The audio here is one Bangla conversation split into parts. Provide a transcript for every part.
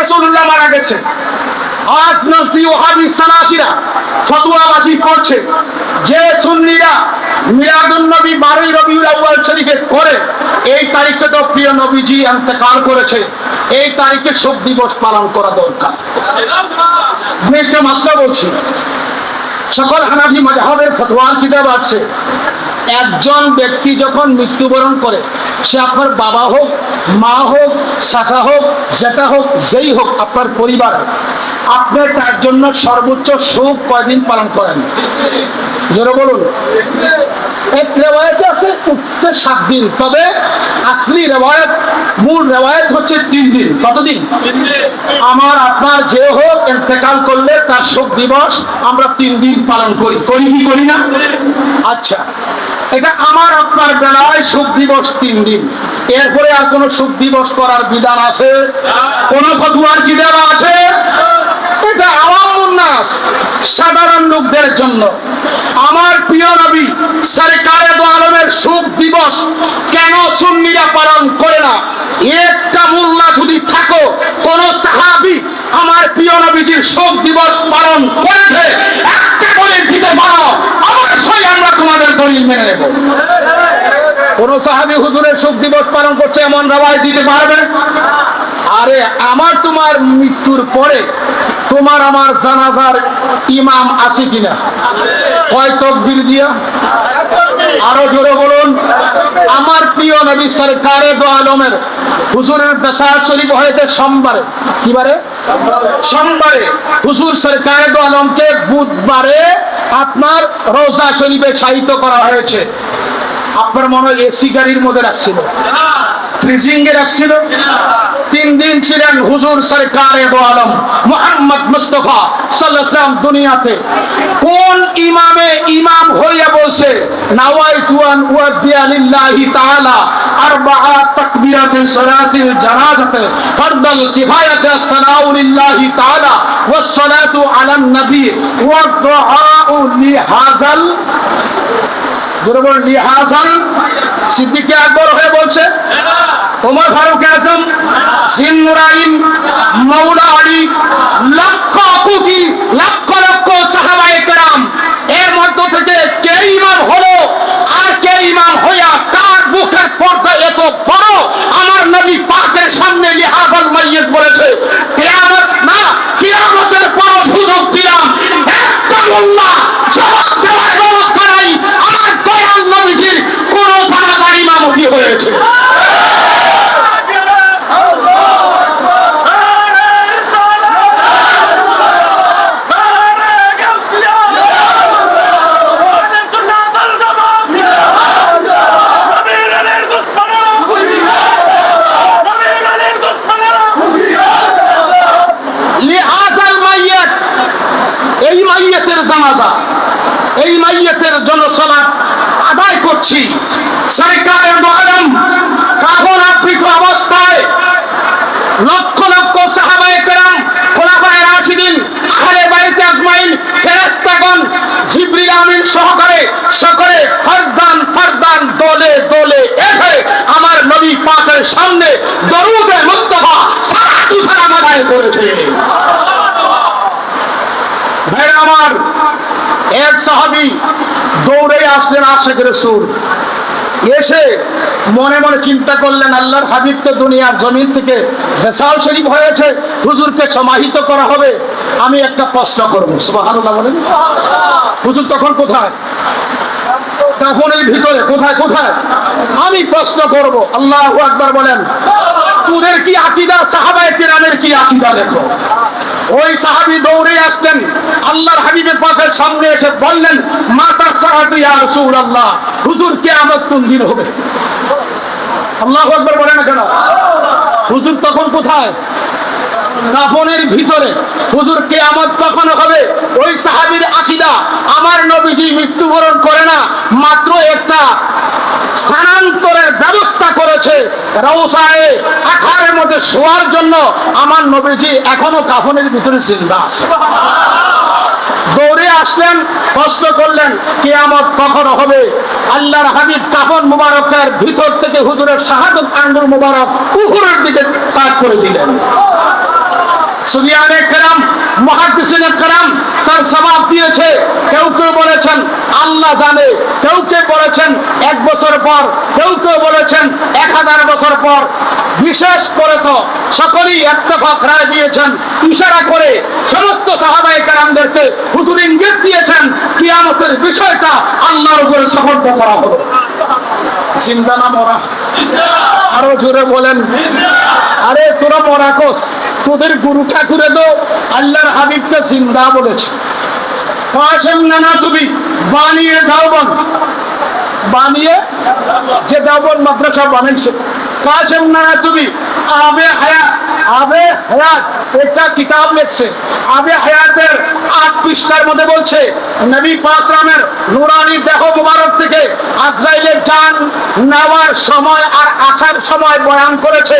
রসুল্লাহ মারা গেছে। আজ নজদি ওহাবি সানাফিরা ফতুয়াবাজি করছে। যে সুন্নিরা মিলাদুন নবী বারোই রবিউল আউয়াল শরীফে করে এই তারিখে তো প্রিয় নবীজি ইন্তেকাল করেছে। এই তারিখে শোক দিবস পালন করা দরকার। আমি একটা মাসলা বলছি। সকল হানাফি মাযহাবের ফতোয়ার কিতাব আছে। একজন ব্যক্তি যখন মৃত্যুবরণ করে, সে আপনার বাবা হোক, মা হোক, চাচা হোক, জেঠা হোক, যেই হোক, আপনার পরিবার, আপনি তার জন্য সর্বোচ্চ সুখ কয়দিন পালন করেন? জোরে বলুন। এক রেওয়ায়তে আছে উঠতে সাত দিন। তবে আসলি রেওয়ায়ত মূল রেওয়ায়ত হচ্ছে তিন দিন। কতদিন? আমার আপনার যে হোক ইন্তেকাল করলে তার শোক দিবস আমরা তিন দিন পালন করি। করি কি করি না? আচ্ছা এটা আমার আপনার বেলায় শোক দিবস তিন দিন। এরপরে আর কোনো শোক দিবস করার বিধান আছে? কোন ফতুয়ার কি দেওয়া আছে? এটা আওয়াম সাধারণ লোকদের জন্য। প্রিয় সরকারে দো আলমের শোক দিবস কেন সুন্নিরা পালন করে না? একটা মোল্লা যদি থাকো, কোন সাহাবি আমার প্রিয় নবীজির শোক দিবস পালন করেছে, একটা করে দিতে পারো, অবশ্যই আমরা তোমাদের দলিল মেনে নেব। কোন সাহাবি হুজুরের শোক দিবস পালন করছে এমন রাবাই দিতে পারবে? আরে আমার তোমার মৃত্যুর পরে তোমার আমার জানাজার ইমাম আছে কিনা? কয় তকবির দিয়া? আরও জোরে বলুন। আমার প্রিয় নবী সরকারে দো আলমের হুজুরের বেসাত শরীফ হয়েছে সোমবারে। কিবারে সোমবারে। হুজুর সরকারে দো আলমকে বুধবারে আপনার রোজা শরীফে সাহিত্য করা হয়েছে। আপনার মনে হয় এসি গাড়ির মধ্যে রাখছিল। ফ্রিজিং রাখছিল তিন দিন ছিলেন হুজুর সরকারে দো আলম, মোহাম্মদ মুস্তফা সাল্লাম দুনিয়াতে। কোন ইমামে ইমাম হইয়া বলছে, নাওয়াইতু আন উয়াদ্দিয়া লিল্লাহি তাআলা আরবাআ তাকবীরাতিস সালাতিল জানাজাতে, ফারদাল কিফায়াতে সালাউ লিল্লাহি তাআলা ওয়াস সালাতু আলান নবী ওয়া দুআউ লিহাযাল জোরে বলুন লিহাজান সিদ্দিকে আকবর হয়ে বলছে ওমর ফারুক আজম জিন্নুরাইন মৌলা আলী লক্ষ কোটি লক্ষ লক্ষ সাহাবায়ে কেরাম এর মধ্য থেকে কে ইমাম হলো আর কে ইমাম হইয়া কার মুখের পর্দা এত বড় আমার নবী পাকের সামনে লিহাজাল মাইয়িত বলেছে কিয়ামত না কিয়ামতের পর সুযোগ দিলাম একটা মোল্লা জবাব দেওয়ার ব্যবস্থা নাই আমার দয়াল নবীজির কোন জানাজার ইমামতি হয়েছে লিহাজাল মাইয়াত এই মাইয়াতের জানাজা, এই মাইয়াতের জনসভা আদায় করছি। অবস্থায় লক্ষ লক্ষ খোলাফায়ে রাশিদিন জিবরিল আমিন সহকারে সকলে ফরদান ফরদান, দলে দলে এসে আমার নবী পাকের সামনে দরুদে আদায় করেছে ভাইরা আমার এক সাহাবি দৌড়ে আসলেন আশেখ রসুল। এসে মনে মনে চিন্তা করলেন, আল্লাহর হাবিব তো দুনিয়ার জমিন থেকে বেসাল শরীফ হয়েছে, হুজুরকে সমাহিত করা হবে। আমি একটা প্রশ্ন করব বলেন। হুজুর তখন কোথায়? কাফনের ভিতরে, কোথায় কোথায়? আমি প্রশ্ন করব, আল্লাহ আকবার বলেন। তোদের কি আকিদা, সাহাবায়ে কেরামের কি আকিদা দেখো? ওই সাহাবি দৌড়ে আসলেন। আল্লাহর হাবিবের পাশের সামনে এসে বললেন, মাতা সাহাবি, ইয়া রাসূলুল্লাহ, হুজুর কিয়ামত কোন দিন হবে? আল্লাহু আকবার বলেন না কেন? হুজুর তখন কোথায়? কাফনের ভিতরে। হুজুর কেয়ামত কখন হবে? ওই সাহাবীর আকিদা, আমার নবীজি মৃত্যুবরণ করে না, মাত্র একটা স্থানান্তরের ব্যবস্থা করেছে রৌসায়ে আখারের মধ্যে শোয়ার জন্য আমার নবীজি এখনও কাফনের ভিতরে চিন্তা আছে। দৌড়ে আসলেন, প্রশ্ন করলেন কে কেয়ামত কখন হবে? আল্লাহর হাবিব কাফন মুবারকের ভিতর থেকে হুজুরের শাহাদত আঙ্গুর মুবারক পুকুরের দিকে তাক করে দিলেন। সুরিয়ানে কেরাম মহাকৃষ্ণের কেরাম তার জবাব দিয়েছে। কেউ কেউ বলেছেন, আল্লাহ জানে। কেউ কেউ বলেছেন, এক বছর পর, কেউ কেউ বলেছেন, এক হাজার বছর পর। বিশেষ করে তো সকলেই একতফাক রায় দিয়েছেন, ইশারা করে সমস্ত সাহাবাই কারামদেরকে হুজুর ইঙ্গিত দিয়েছেন, কিয়ামতের বিষয়টা আল্লাহর উপরে সমর্থ করা হবে। চিন্তা না মরা। আরও জোরে বলেন। আরে, তোরা মরা কোস তোদের গুরু ঠাকুরে তো আল্লাহর হাবিবকে জিন্দা বলেছে। কাশেম নানা তুমি, বানিয়ে দাওবন বানিয়ে যে দাওবন মাদ্রাসা বানাইছে। কাশেম না তুমি, আবে হায়াত আবে হায়াত, একটা কিতাব লিখছে। আবে হায়াতের আট পৃষ্ঠার মধ্যে বলছে, নবী পাক রামের নুরানি দেহ মুবারক থেকে আজরাইলের জান নেওয়ার সময় আর আসার সময় বয়ান করেছে।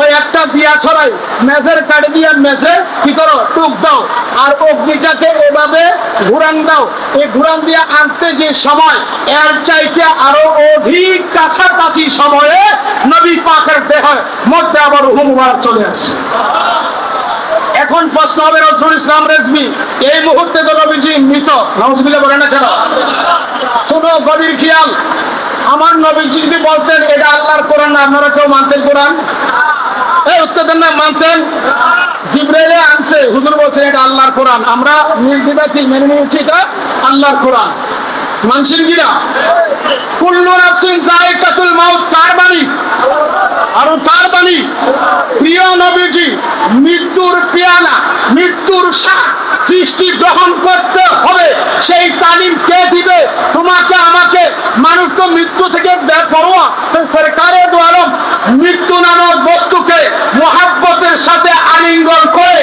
ওই একটা দিয়া ছড়াই মেজের কাটে দিয়ে মেজে কি করো? টুক দাও। আর অগ্নিটাকে এভাবে ঘুরান দাও। এই ঘুরান দিয়ে আনতে যে সময়, এর চাইতে আরও অধিক কাছাকাছি সময়ে নবী পাকের দেহের মধ্যে আবার রুহ মুবারক চলে এখন প্রশ্ন হবে ইসলাম রেজমি এই মুহূর্তে তো মৃত বলে না কেন? গভীর আমার নবীজি যদি বলতেন এটা আল্লাহর কোরআন না, আপনারা কেউ মানতেন কোরআন? এই উত্তর না, মানতেন? জিব্রাইলে আনছে, হুজুর বলছেন এটা আল্লাহর কোরআন, আমরা নির্দিবাতি মেনে নিয়েছি এটা আল্লাহর কোরআন। মানছেন কিনা? কুল্লু নাফসিন যায়কাতুল মাউত, কার আর তার বাণী প্রিয় নবীজি মৃত্যুর পেয়ালা মৃত্যুর স্বাদ সৃষ্টি গ্রহণ করতে হবে সেই তালিম কে দিবে তোমাকে আমাকে মানুষ তো মৃত্যু থেকে বেপরোয়া সরকারে দোয়ালম মৃত্যু নামক বস্তুকে মহাব্বতের সাথে আলিঙ্গন করে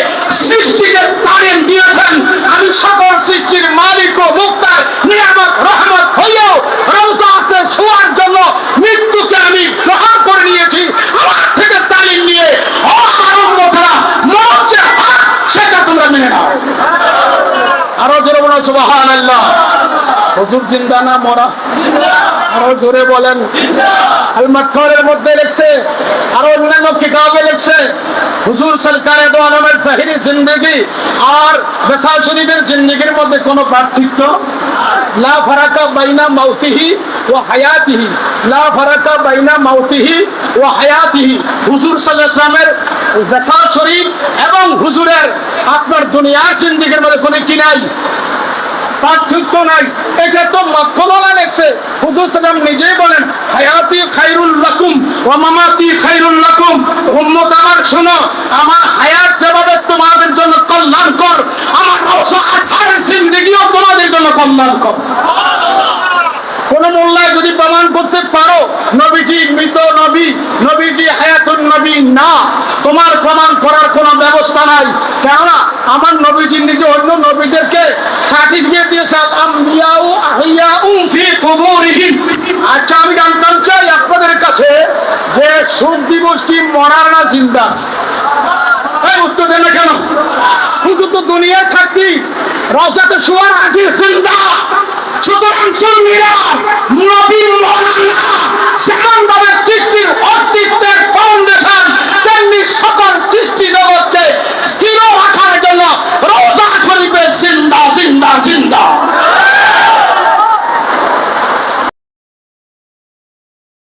সৃষ্টিকে তালিম দিয়েছেন আমি সকল সৃষ্টির মালিক ও মুক্তার নিয়ামত, রহমত হইয়াও রমজাতে শোয়ার জন্য মৃত্যুকে আমি গ্রহণ করে নিয়েছি। আমার থেকে তালিম নিয়ে উম্মতরা মঞ্চে হাত, সেটা তোমরা মেনে নাও। আরও জোর মনে হচ্ছে মহান আল্লাহ হুজুর জিন্দা না মরা? আরও জোরে বলেন। আল মাক্করের মধ্যে লিখছে আরও অন্যান্য কিতাবে লিখছে হুজুর সরকারে দো আলমের জিন্দগি আর বেসাল শরীফের জিন্দগির মধ্যে কোনো পার্থক্য? লা ফারাকা বাইনা মাউতিহি ও হায়াতিহি। লা ফারাকা বাইনা মাউতিহি ও হায়াতিহি। হুজুর ওয়াসাল্লামের বেসাল শরীফ এবং হুজুরের আপনার দুনিয়ার জিন্দগির মধ্যে কোনো কি নাই? পার্থক্য নাই। এটা তো মক্কমলা লেখছে। হুজুর সালাম নিজেই বলেন, হায়াতি খাইরুল লাকুম ও মামাতি খাইরুল লাকুম। উম্মত আমার শোনো, আমার হায়াত যেভাবে তোমাদের জন্য কল্যাণকর, আমার অবশ্য আঠার জিন্দিগিও তোমাদের জন্য কল্যাণকর। কোন মোল্লায় যদি প্রমাণ করতে পারো, নবীজি মৃত নবী, নবীজি হায়াতুন নবী, না। তোমার প্রমাণ করার কোনো ব্যবস্থা নাই। কেননা, আমার নবীজি নিজে অন্য নবীদেরকে সার্টিফিকেট দিয়েছে আম্বিয়াউ আহিয়াউ ফি কুবুরিহিম। আচ্ছা আমি জানতাম চাই আপনাদের কাছে যে সুখ দিবস কি মরার না জিন্দা? এই উত্তর দেন কেন? শুধু তো দুনিয়ায় থাকতি রসাতে শোয়ার আগে জিন্দা। সুতরাং সুন্নিরা ভাবে